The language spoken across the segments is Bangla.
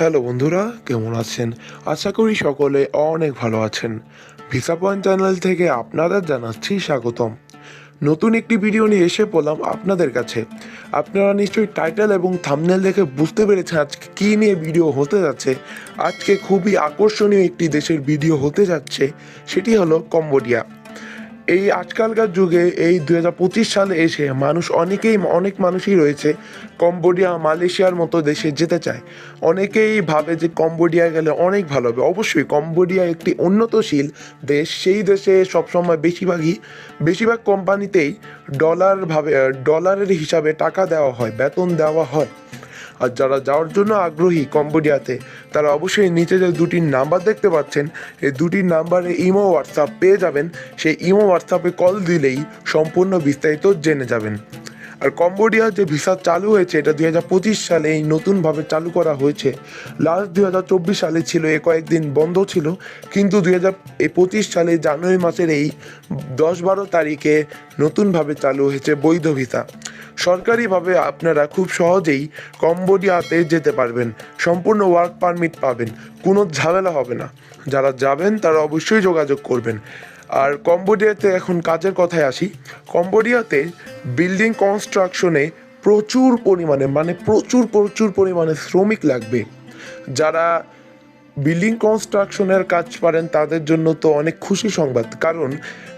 হ্যালো বন্ধুরা, কেমন আছেন? আশা করি সকলে অনেক ভালো আছেন। ভিসা পয়েন্ট চ্যানেল থেকে আপনাদের জানাচ্ছি স্বাগতম। নতুন একটি ভিডিও নিয়ে এসে পড়লাম আপনাদের কাছে। আপনারা নিশ্চয়ই টাইটেল এবং থামনেল দেখে বুঝতে পেরেছেন আজকে কী নিয়ে ভিডিও হতে যাচ্ছে। আজকে খুবই আকর্ষণীয় একটি দেশের ভিডিও হতে যাচ্ছে, সেটি হলো কম্বোডিয়া এই আজকালকার যুগে, এই দুহাজার পঁচিশ সালে এসে মানুষ অনেকেই, অনেক মানুষই রয়েছে কম্বোডিয়া, মালয়েশিয়ার মতো দেশে যেতে চায়। অনেকেই ভাবে যে কম্বোডিয়া গেলে অনেক ভালো হবে। অবশ্যই কম্বোডিয়া একটি উন্নতশীল দেশ। সেই দেশে সবসময় বেশিরভাগই, বেশিরভাগ কোম্পানিতেই ডলার ভাবে ডলারের হিসাবে টাকা দেওয়া হয়, বেতন দেওয়া হয়। আর যারা যাওয়ার জন্য আগ্রহী কম্বোডিয়াতে, তারা অবশ্যই নিচে যে দুটি নাম্বার দেখতে পাচ্ছেন, এই দুটি নাম্বারে ইমো হোয়াটসঅ্যাপ পেয়ে যাবেন। সেই ইমো হোয়াটসঅ্যাপে কল দিলেই সম্পূর্ণ বিস্তারিত জেনে যাবেন। আর কম্বোডিয়ার যে ভিসা চালু হয়েছে, এটা দুই হাজার পঁচিশ সালে এই নতুনভাবে চালু করা হয়েছে। লাস্ট দুই হাজার চব্বিশ সালে ছিল, এ কয়েকদিন বন্ধ ছিল। কিন্তু দুই হাজার পঁচিশ সালে জানুয়ারি মাসের এই দশ বারো তারিখে নতুনভাবে চালু হয়েছে বৈধ ভিসা সরকারিভাবে আপনারা খুব সহজেই কম্বোডিয়াতে যেতে পারবেন। সম্পূর্ণ ওয়ার্ক পারমিট পাবেন। কোনো ঝামেলা হবে না। যারা যাবেন, তারা অবশ্যই যোগাযোগ করবেন। আর কম্বোডিয়াতে এখন কাজের কথায় আসি। কম্বোডিয়াতে বিল্ডিং কনস্ট্রাকশনে প্রচুর পরিমাণে মানে প্রচুর প্রচুর পরিমাণে শ্রমিক লাগবে। যারা বিল্ডিং কনস্ট্রাকশনের কাজ পারেন, তাদের জন্য তো অনেক খুশি সংবাদ। কারণ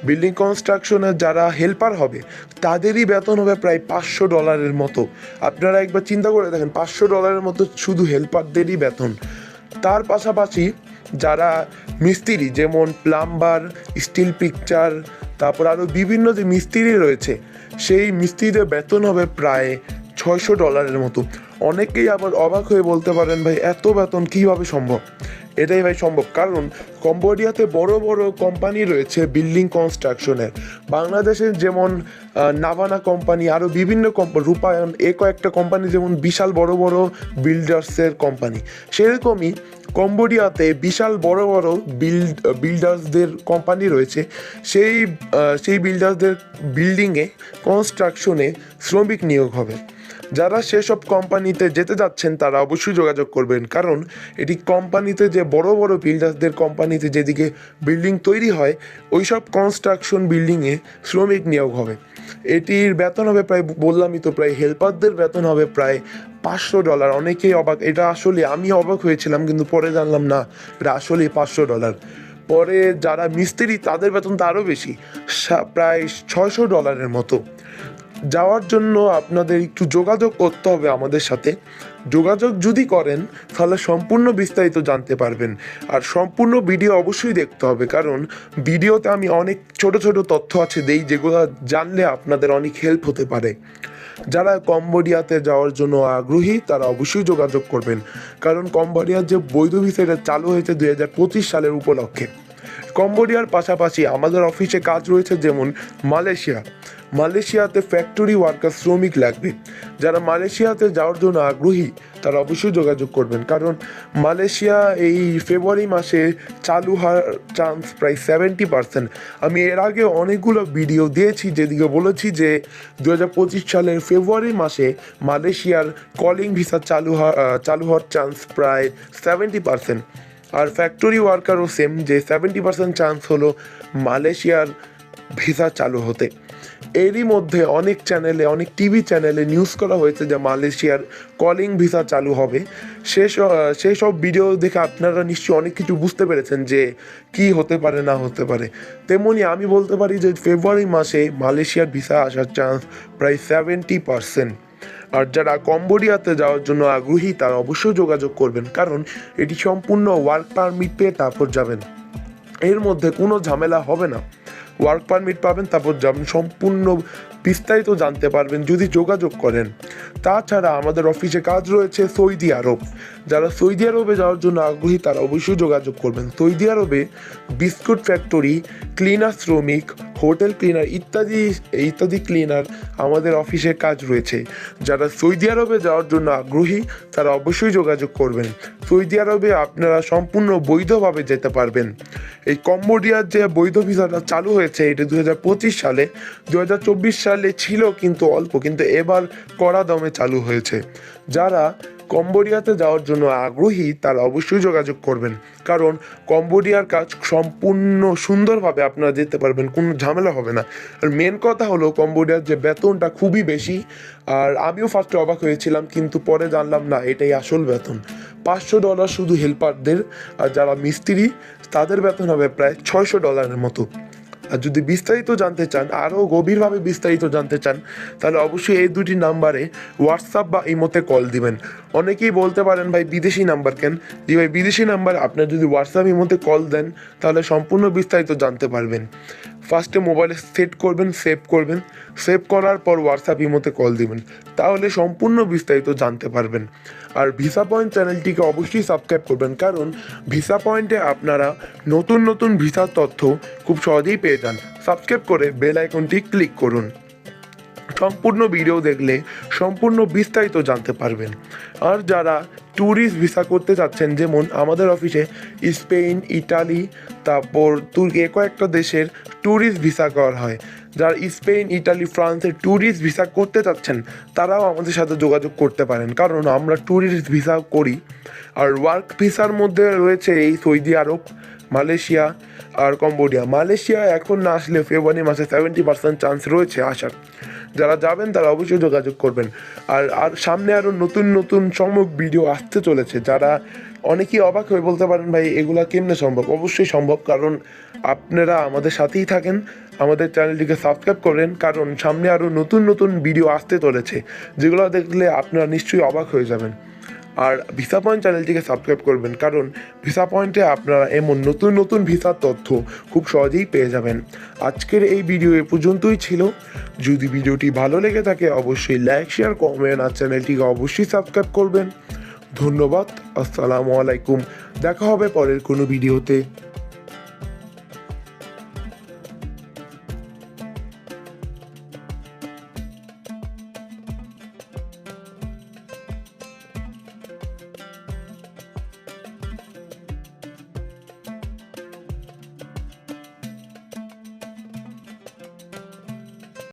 বিল্ডিং কনস্ট্রাকশনের যারা হেল্পার হবে, তাদেরই বেতন হবে প্রায় পাঁচশো ডলারের মতো। আপনারা একবার চিন্তা করে দেখেন, পাঁচশো ডলারের মতো শুধু হেল্পারদেরই বেতন। তার পাশাপাশি যারা মিস্ত্রি, যেমন প্লাম্বার, স্টিল পিকচার, তারপর আরও বিভিন্ন যে মিস্ত্রি রয়েছে, সেই মিস্ত্রিদের বেতন হবে প্রায় ছয়শো ডলারের মতো। অনেকেই আবার অবাক হয়ে বলতে পারেন, ভাই, এত বেতন কীভাবে সম্ভব? এটাই ভাই সম্ভব। কারণ কম্বোডিয়াতে বড় বড় কোম্পানি রয়েছে বিল্ডিং কনস্ট্রাকশনের। বাংলাদেশের যেমন নাভানা কোম্পানি আরও বিভিন্ন কোম্পানি রূপায়ণ, এ কয়েকটা কোম্পানি যেমন বিশাল বড় বড় বিল্ডার্সের কোম্পানি। সেরকমই কম্বোডিয়াতে বিশাল বড় বড় বিল্ড, বিল্ডার্সদের কোম্পানি রয়েছে। সেই সেই বিল্ডার্সদের বিল্ডিংয়ে কনস্ট্রাকশনে শ্রমিক নিয়োগ হবে। যারা সেসব কোম্পানিতে যেতে যাচ্ছেন, তারা অবশ্যই যোগাযোগ করবেন। কারণ এটি কোম্পানিতে যে বড় বড় বিল্ডার্সদের কোম্পানিতে যেদিকে বিল্ডিং তৈরি হয় ওই সব কনস্ট্রাকশন বিল্ডিংয়ে শ্রমিক নিয়োগ হবে। এটির বেতন হবে প্রায়, বললামই তো, প্রায় হেল্পারদের বেতন হবে প্রায় পাঁচশো ডলার অনেকেই অবাক, এটা আসলে আমি অবাক হয়েছিলাম, কিন্তু পরে জানলাম, না, এটা আসলেই পাঁচশো ডলার পরে যারা মিস্ত্রি, তাদের বেতন তো আরও বেশি প্রায় ছয়শো ডলারের মতো। যাওয়ার জন্য আপনাদের একটু যোগাযোগ করতে হবে আমাদের সাথে। যোগাযোগ যদি করেন, তাহলে সম্পূর্ণ বিস্তারিত জানতে পারবেন। আর সম্পূর্ণ ভিডিও অবশ্যই দেখতে হবে, কারণ ভিডিওতে আমি অনেক ছোট ছোট তথ্য আছে দেই, যেগুলো জানলে আপনাদের অনেক হেল্প হতে পারে। যারা কম্বোডিয়াতে যাওয়ার জন্য আগ্রহী, তারা অবশ্যই যোগাযোগ করবেন। কারণ কম্বোডিয়ার যে বৈধ ভিসা এটা চালু হয়েছে দুই হাজার পঁচিশ সালের উপলক্ষে। কম্বোডিয়ার পাশাপাশি আমাদের অফিসে কাজ রয়েছে যেমন মালয়েশিয়া। মালয়েশিয়াতে ফ্যাক্টরি ওয়ার্কার শ্রমিক লাগবে। যারা মালয়েশিয়াতে যাওয়ার জন্য আগ্রহী, তারা অবশ্যই যোগাযোগ করবেন। কারণ মালয়েশিয়া এই ফেব্রুয়ারি মাসে চালু হওয়ার চান্স প্রায় সেভেন্টি পার্সেন্ট আমি এর আগে অনেকগুলো ভিডিও দিয়েছি, যেদিকে বলেছি যে দু হাজার পঁচিশ সালের ফেব্রুয়ারি মাসে মালয়েশিয়ার কলিং ভিসা চালু হওয়া চালু হওয়ার চান্স প্রায় সেভেন্টি পার্সেন্ট আর ফ্যাক্টরি ওয়ার্কারও সেম যে সেভেন্টি পার্সেন্ট চান্স হলো মালয়েশিয়ার ভিসা চালু হতে। এরই মধ্যে অনেক চ্যানেলে, অনেক টিভি চ্যানেলে নিউজ করা হয়েছে যে মালয়েশিয়ার কলিং ভিসা চালু হবে। সেই সব সেই সব ভিডিও দেখে আপনারা নিশ্চয়ই অনেক কিছু বুঝতে পেরেছেন যে কি হতে পারে, না হতে পারে। তেমনি আমি বলতে পারি যে ফেব্রুয়ারি মাসে মালয়েশিয়ার ভিসা আসার চান্স প্রায় সেভেন্টি পার্সেন্ট আর যারা কম্বোডিয়াতে যাওয়ার জন্য আগ্রহী, তারা অবশ্যই যোগাযোগ করবেন, কারণ এটি সম্পূর্ণ ওয়ার্ক পারমিট পেয়ে তারপর যাবেন। এর মধ্যে কোনো ঝামেলা হবে না। ওয়ার্ক পারমিট পাবেন, তারপর যাবেন সম্পূর্ণ বিস্তারিত জানতে পারবেন, যদি যোগাযোগ করেন। তাছাড়া আমাদের অফিসে কাজ রয়েছে সৌদি আরব। যারা সৌদি আরবে যাওয়ার জন্য আগ্রহী, তারা অবশ্যই যোগাযোগ করবেন। সৌদি আরবে বিস্কুট ফ্যাক্টরি, ক্লিনার শ্রমিক, হোটেল ক্লিনার ইত্যাদি ইত্যাদি ক্লিনার আমাদের অফিসে কাজ রয়েছে। যারা সৌদি আরবে যাওয়ার জন্য আগ্রহী, তারা অবশ্যই যোগাযোগ করবেন। সৌদি আরবে আপনারা সম্পূর্ণ বৈধভাবে যেতে পারবেন। এই কম্বোডিয়ার যে বৈধ ভিসাটা চালু হয়েছে, এটা দুই হাজার পঁচিশ সালে দুই হাজার চব্বিশ সালে ছিল কিন্তু অল্প, কিন্তু এবার কড়া দমে চালু হয়েছে। যারা কম্বোডিয়াতে যাওয়ার জন্য আগ্রহী তারা অবশ্যই যোগাযোগ করবেন। কারণ কম্বোডিয়ার কাজ সম্পূর্ণ সুন্দরভাবে আপনারা যেতে পারবেন, কোনো ঝামেলা হবে না। আর মেন কথা হলো কম্বোডিয়ার যে বেতনটা খুবই বেশি। আর আমিও ফার্স্টে অবাক হয়েছিলাম, কিন্তু পরে জানলাম, না, এটাই আসল বেতন। পাঁচশো ডলার শুধু হেল্পারদের আর যারা মিস্ত্রি, তাদের বেতন হবে প্রায় ছয়শো ডলারের মতো। আর যদি বিস্তারিত জানতে চান আরও গভীরভাবে বিস্তারিত জানতে চান, তাহলে অবশ্যই এই দুটি নাম্বারে হোয়াটসঅ্যাপ বা ইমোতে কল দিবেন। অনেকেই বলতে পারেন, ভাই, বিদেশি নাম্বার কেন? যে ভাই, বিদেশি নাম্বার আপনার যদি হোয়াটসঅ্যাপ ইমোতে কল দেন, তাহলে সম্পূর্ণ বিস্তারিত জানতে পারবেন। ফার্স্টে মোবাইলে সেট করবেন, সেভ করবেন। সেভ করার পর হোয়াটসঅ্যাপ ইমোতে কল দিবেন। তাহলে সম্পূর্ণ বিস্তারিত জানতে পারবেন। আর ভিসা পয়েন্ট চ্যানেলটিকে অবশ্যই সাবস্ক্রাইব করবেন, কারণ ভিসা পয়েন্টে আপনারা নতুন নতুন ভিসার তথ্য খুব সহজেই পেয়ে যান। সাবস্ক্রাইব করে বেল আইকনটি ক্লিক করুন। সম্পূর্ণ ভিডিও দেখলে সম্পূর্ণ বিস্তারিত জানতে পারবেন। আর যারা ট্যুরিস্ট ভিসা করতে চাচ্ছেন যেমন আমাদের অফিসে স্পেন ইটালি তারপর তুর্কি কয়েকটা দেশের ট্যুরিস্ট ভিসা করা হয়। যারা স্পেন ইটালি ফ্রান্সের ট্যুরিস্ট ভিসা করতে চাচ্ছেন তারাও আমাদের সাথে যোগাযোগ করতে পারেন। কারণ আমরা ট্যুরিস্ট ভিসা করি। আর ওয়ার্ক ভিসার মধ্যে রয়েছে এই সৌদি আরব, মালয়েশিয়া আর কম্বোডিয়া। মালয়েশিয়া এখন না আসলে ফেব্রুয়ারি মাসে সেভেন্টি পার্সেন্ট চান্স রয়েছে আসার। যারা যাবেন তারা অবশ্যই যোগাযোগ করবেন। আর আর সামনে আরও নতুন নতুন চমক ভিডিও আসতে চলেছে। যারা অনেকেই অবাক হয়ে বলতে পারেন, ভাই, এগুলা কেমনে সম্ভব? অবশ্যই সম্ভব, কারণ আপনারা আমাদের সাথেই থাকেন। আমাদের চ্যানেলটিকে সাবস্ক্রাইব করেন, কারণ সামনে আরও নতুন নতুন ভিডিও আসতে চলেছে। যেগুলো দেখলে আপনারা নিশ্চয়ই অবাক হয়ে যাবেন। আর ভিসা পয়েন্ট চ্যানেলটিকে সাবস্ক্রাইব করবেন, কারণ ভিসা পয়েন্টে আপনারা এমন নতুন নতুন ভিসার তথ্য খুব সহজেই পেয়ে যাবেন। আজকের এই ভিডিও এ পর্যন্তই ছিল। যদি ভিডিওটি ভালো লেগে থাকে, অবশ্যই লাইক শেয়ার কমেন্ট আর চ্যানেলটিকে অবশ্যই সাবস্ক্রাইব করবেন। ধন্যবাদ, আসসালামু আলাইকুম। দেখা হবে পরের কোনো ভিডিওতে